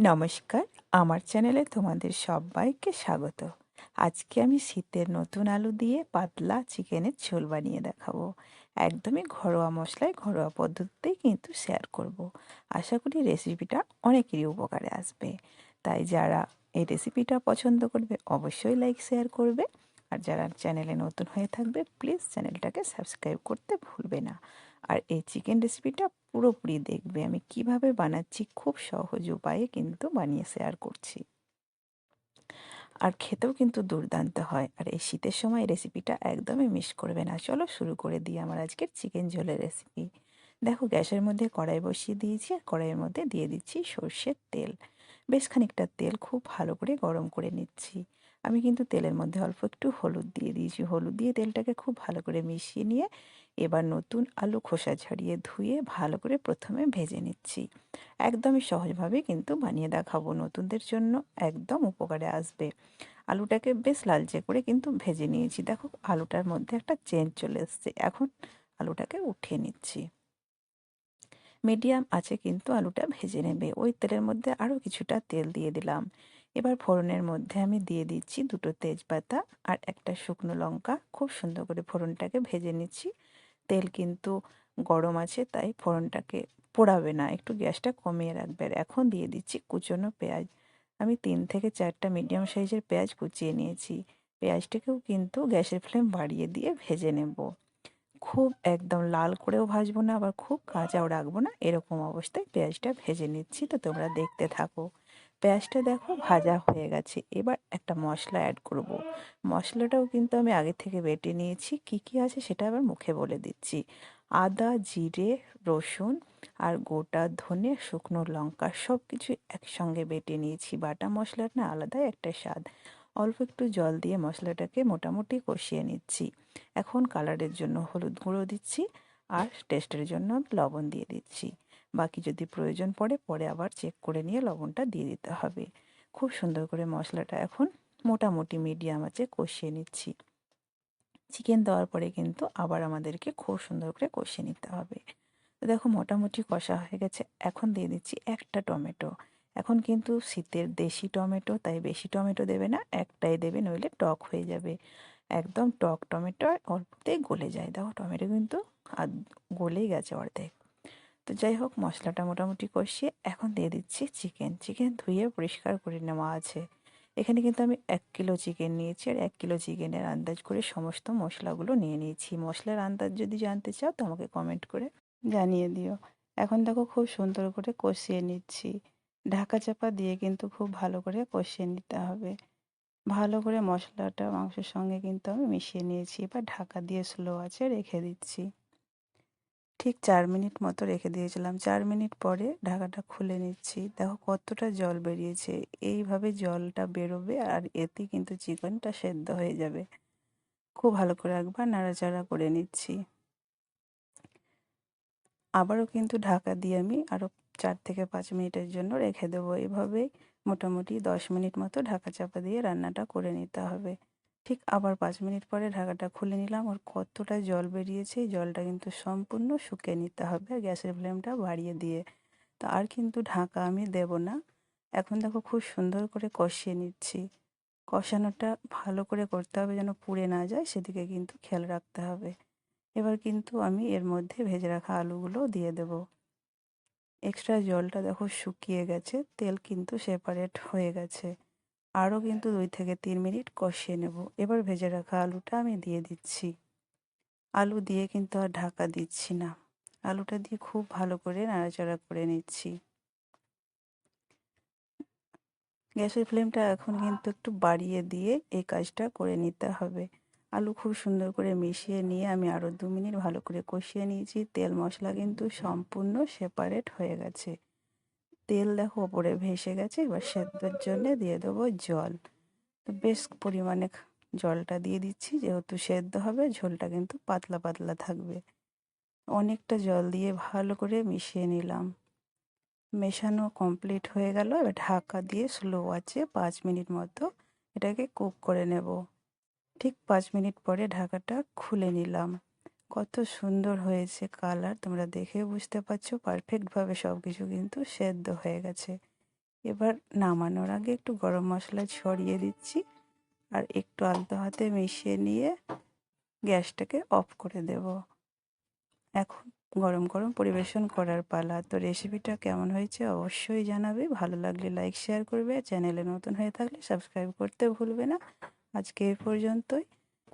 নমস্কার, আমার চ্যানেলে তোমাদের সবাইকে স্বাগত। আজকে আমি শীতের নতুন আলু দিয়ে পাতলা চিকেনের ঝোল বানিয়ে দেখাবো। একদমই ঘরোয়া মশলায় ঘরোয়া পদ্ধতিতেই কিন্তু শেয়ার করব। আশা করি রেসিপিটা অনেকেরই উপকারে আসবে। তাই যারা এই রেসিপিটা পছন্দ করবে, অবশ্যই লাইক, শেয়ার করবে। আর যারা চ্যানেলে নতুন হয়ে থাকবে, প্লিজ চ্যানেলটাকে সাবস্ক্রাইব করতে ভুলবে না। আর এই চিকেন রেসিপিটা পুরোপুরি দেখবে। আমি কীভাবে বানাচ্ছি খুব সহজ উপায়ে কিন্তু বানিয়ে শেয়ার করছি। আর খেতেও কিন্তু দুর্দান্ত হয়। আর এই শীতের সময় রেসিপিটা একদমই মিস করবে না। চলো শুরু করে দিই আমার আজকের চিকেন ঝোলের রেসিপি দেখো গ্যাসের মধ্যে কড়াই বসিয়ে দিয়েছি আর কড়াইয়ের মধ্যে দিয়ে দিচ্ছি সর্ষের তেল। বেশ খানিকটা তেল খুব ভালো করে গরম করে নিচ্ছি। আমি কিন্তু তেলের মধ্যে অল্প একটু হলুদ দিয়ে দিয়েছি। হলুদ দিয়ে তেলটাকে খুব ভালো করে মিশিয়ে নিয়ে এবার নতুন আলু খোসা ছাড়িয়ে ধুয়ে ভালো করে প্রথমে ভেজে নিচ্ছি। একদমই সহজভাবে কিন্তু বানিয়ে দেখাবো। নতুনদের জন্য একদম উপকারে আসবে। আলুটাকে বেশ লালচে করে কিন্তু ভেজে নিয়েছি। দেখো, আলুটার মধ্যে একটা চেঞ্জ চলে এসছে। এখন আলুটাকে উঠিয়ে নিচ্ছি। মিডিয়াম আছে কিন্তু আলুটা ভেজে নেবে। ওই তেলের মধ্যে আরও কিছুটা তেল দিয়ে দিলাম। এবার ফোড়নের মধ্যে আমি দিয়ে দিচ্ছি দুটো তেজপাতা আর একটা শুকনো লঙ্কা। খুব সুন্দর করে ফোড়নটাকে ভেজে নিচ্ছি। তেল কিন্তু গরম আছে, তাই ফোড়নটাকে পোড়াবে না। একটু গ্যাসটা কমিয়ে রাখবে। আর এখন দিয়ে দিচ্ছি কুচনো পেঁয়াজ। আমি তিন থেকে চারটা মিডিয়াম সাইজের পেঁয়াজ কুচিয়ে নিয়েছি। পেঁয়াজটাকেও কিন্তু গ্যাসের ফ্লেম বাড়িয়ে দিয়ে ভেজে নেব। খুব একদম লাল করেও ভাজবো না, আবার খুব কাঁচাও রাখব না। এরকম অবস্থায় পেঁয়াজটা ভেজে নিচ্ছি। তো তোমরা দেখতে থাকো। পেঁয়াজটা দেখো ভাজা হয়ে গেছে। এবার একটা মশলা অ্যাড করব। মশলাটাও কিন্তু আমি আগে থেকে বেটে নিয়েছি। কি কি আছে সেটা আবার মুখে বলে দিচ্ছি। আদা, জিরে, রসুন আর গোটা ধনে, শুকনো লঙ্কা সব কিছু একসঙ্গে বেটে নিয়েছি। বাটা মশলার না আলাদাই একটা স্বাদ। অল্প একটু জল দিয়ে মশলাটাকে মোটামুটি কষিয়ে নিচ্ছি। এখন কালারের জন্য হলুদ গুঁড়ো দিচ্ছি আর টেস্টের জন্য লবণ দিয়ে দিচ্ছি। বাকি যদি প্রয়োজন পড়ে, পরে আবার চেক করে নিয়ে লবণটা দিয়ে দিতে হবে। খুব সুন্দর করে মশলাটা এখন মোটামুটি মিডিয়াম আছে কষিয়ে নিচ্ছি। চিকেন দেওয়ার পরে কিন্তু আবার আমাদেরকে খুব সুন্দর করে কষিয়ে নিতে হবে। দেখো মোটামুটি কষা হয়ে গেছে। এখন দিয়ে দিচ্ছি একটা টমেটো। এখন কিন্তু শীতের দেশি টমেটো, তাই বেশি টমেটো দেবে না, একটাই দেবে, নইলে টক হয়ে যাবে। একদম টক টমেটো অল্পতেই গলে যায়। দেখো টমেটো কিন্তু গলেই গেছে অর্ধেক। তো যাই হোক, মশলাটা মোটামুটি কষিয়ে এখন দিয়ে দিচ্ছি চিকেন। চিকেন ধুয়ে পরিষ্কার করে নেওয়া আছে। এখানে কিন্তু আমি এক কিলো চিকেন নিয়েছি আর এক কিলো চিকেনের আন্দাজ করে সমস্ত মশলাগুলো নিয়ে নিয়েছি। মশলার আন্দাজ যদি জানতে চাও তো আমাকে কমেন্ট করে জানিয়ে দিও। এখন দেখো খুব সুন্দর করে কষিয়ে নিচ্ছি। ঢাকা চাপা দিয়ে কিন্তু খুব ভালো করে কষিয়ে নিতে হবে। ভালো করে মশলাটা মাংসের সঙ্গে কিন্তু আমি মিশিয়ে নিয়েছি। এবার ঢাকা দিয়ে স্লো আছে রেখে দিচ্ছি। ঠিক চার মিনিট মতো রেখে দিয়েছিলাম। চার মিনিট পরে ঢাকাটা খুলে নিচ্ছি। দেখো কতটা জল বেরিয়েছে। এইভাবে জলটা বেরোবে আর এতে কিন্তু চিকেনটা সেদ্ধ হয়ে যাবে। খুব ভালো করে একবার নাড়াচাড়া করে নিচ্ছি। আবারও কিন্তু ঢাকা দিয়ে আমি আরও চার থেকে পাঁচ মিনিটের জন্য রেখে দেবো। এভাবেই মোটামুটি দশ মিনিট মতো ঢাকা চাপা দিয়ে রান্নাটা করে নিতে হবে। ঠিক আবার পাঁচ মিনিট পরে ঢাকাটা খুলে নিলাম। আর কতটা জল বেরিয়েছে জলটা কিন্তু সম্পূর্ণ শুকিয়ে নিতে হবে গ্যাসের ফ্লেমটা বাড়িয়ে দিয়ে। তো আর কিন্তু ঢাকা আমি দেব না। এখন দেখো খুব সুন্দর করে কষিয়ে নিচ্ছি। কষানোটা ভালো করে করতে হবে যেন পুড়ে না যায়, সেদিকে কিন্তু খেয়াল রাখতে হবে। এবার কিন্তু আমি এর মধ্যে ভেজে রাখা আলুগুলো দিয়ে দেব। এক্সট্রা জলটা দেখো শুকিয়ে গেছে, তেল কিন্তু সেপারেট হয়ে গেছে। আরও কিন্তু দুই থেকে তিন মিনিট কষিয়ে নেব। এবার ভেজে রাখা আলুটা আমি দিয়ে দিচ্ছি। আলু দিয়ে কিন্তু আর ঢাকা দিচ্ছি না। আলুটা দিয়ে খুব ভালো করে নাড়াচাড়া করে নিচ্ছি। গ্যাসের ফ্লেমটা এখন কিন্তু একটু বাড়িয়ে দিয়ে এই কাজটা করে নিতে হবে। আলু খুব সুন্দর করে মিশিয়ে নিয়ে আমি আরও দু মিনিট ভালো করে কষিয়ে নিয়েছি। তেল মশলা কিন্তু সম্পূর্ণ সেপারেট হয়ে গেছে। তেল দেখো ওপরে ভেসে গেছে, এবার সেদ্ধর জন্য দিয়ে দেবো জল। বেশ পরিমাণে জলটা দিয়ে দিচ্ছি, যেহেতু সেদ্ধ হবে, ঝোলটা কিন্তু পাতলা পাতলা থাকবে। অনেকটা জল দিয়ে ভালো করে মিশিয়ে নিলাম। মেশানো কমপ্লিট হয়ে গেল, এবার ঢাকা দিয়ে স্লো আছে পাঁচ মিনিট মতো এটাকে কুক করে নেব। ঠিক পাঁচ মিনিট পরে ঢাকাটা খুলে নিলাম। কত সুন্দর হয়েছে কালার। তোমরা দেখে বুঝতে পারছ পারফেক্টভাবে সব কিছু কিন্তু সেদ্ধ হয়ে গেছে। এবার নামানোর আগে একটু গরম মশলা ছড়িয়ে দিচ্ছি আর একটু আলতো হাতে মিশিয়ে নিয়ে গ্যাসটাকে অফ করে দেব। এখন গরম গরম পরিবেশন করার পালা। তো রেসিপিটা কেমন হয়েছে অবশ্যই জানাবে। ভালো লাগলে লাইক শেয়ার করবে। চ্যানেলে নতুন হয়ে থাকলে সাবস্ক্রাইব করতে ভুলবে না। আজকে এই পর্যন্তই।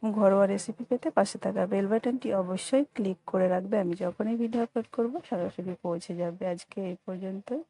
ঘরোয়া রেসিপি পেতে পাশে থাকা বেল বাটনটি অবশ্যই ক্লিক করে রাখবে। আমি যখনই ভিডিও আপলোড করব, সরাসরি পৌঁছে যাবে। আজকে এই পর্যন্তই।